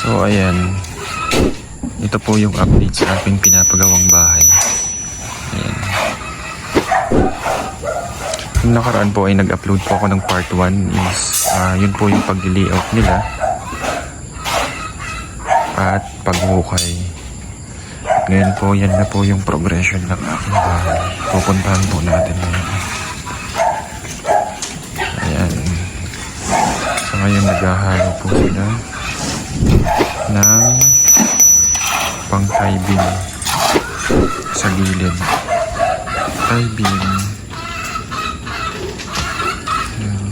So ayan. Ito po yung update sa aking pinapagawang bahay. Ayan. Yung nakaraan po ay nag-upload po ako ng part 1 is ah, yun po yung pag-layout nila at paghukay. Ngayon po yan na po yung progression ng aking bahay. Pupuntahan po natin ngayon. Ayan. So ngayon naghahalo po sila gilid. Beam. Ayan.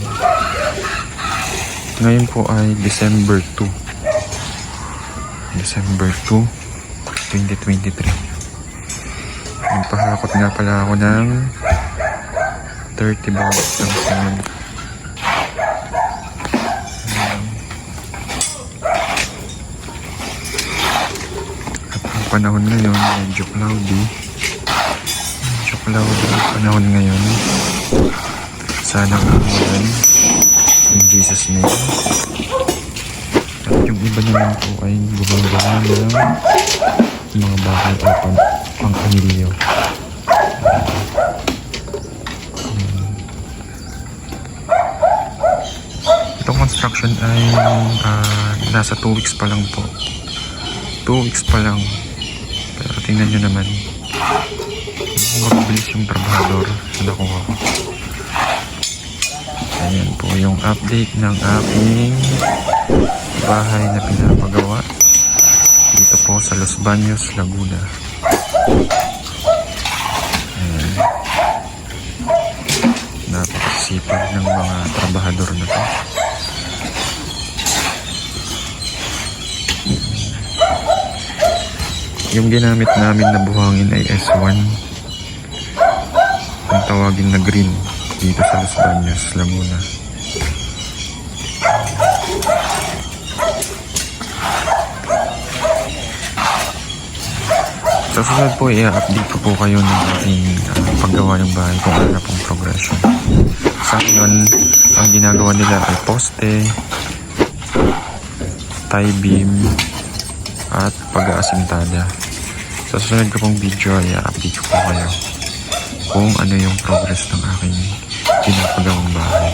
Ngayon po ay December 2. December 2, 2023. Nagpahakot nga pala ako ng 30 bags ng cement. Panahon ngayon, medyo cloudy. Cloudy ang panahon ngayon. Sana umulan. In Jesus' name. At yung iba naman po ay gumagawa ng mga bahay o pang, pang anilyo. Itong construction ay ah, nasa 2 weeks pa lang po. 2 weeks pa lang. Pero tingnan nyo naman. Mabilis yung trabahador na nakuha ko. Ayan po yung update ng aking bahay na pinapagawa dito po sa Los Baños, Laguna. Ayan. Napakasipag ng mga trabahador na to. Yung ginamit namin na buhangin ay S1. Ang tawagin na green dito sa Los Baños, Laguna. Sa susunod po, i-update ko po kayo ng aking ah, paggawa ng bahay kung ano pong progression. Sa ngayon, ang ginagawa nila ay poste, tie beam, at pag-aasintada. Sa susunod ko pong video ay i-update ko po kayo kung ano yung progress ng aking pinapagawang bahay.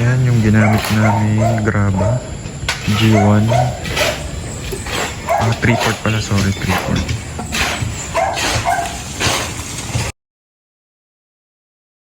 Ayan yung ginamit namin graba. G1. Ah, 3 port pala, sorry, 3 port.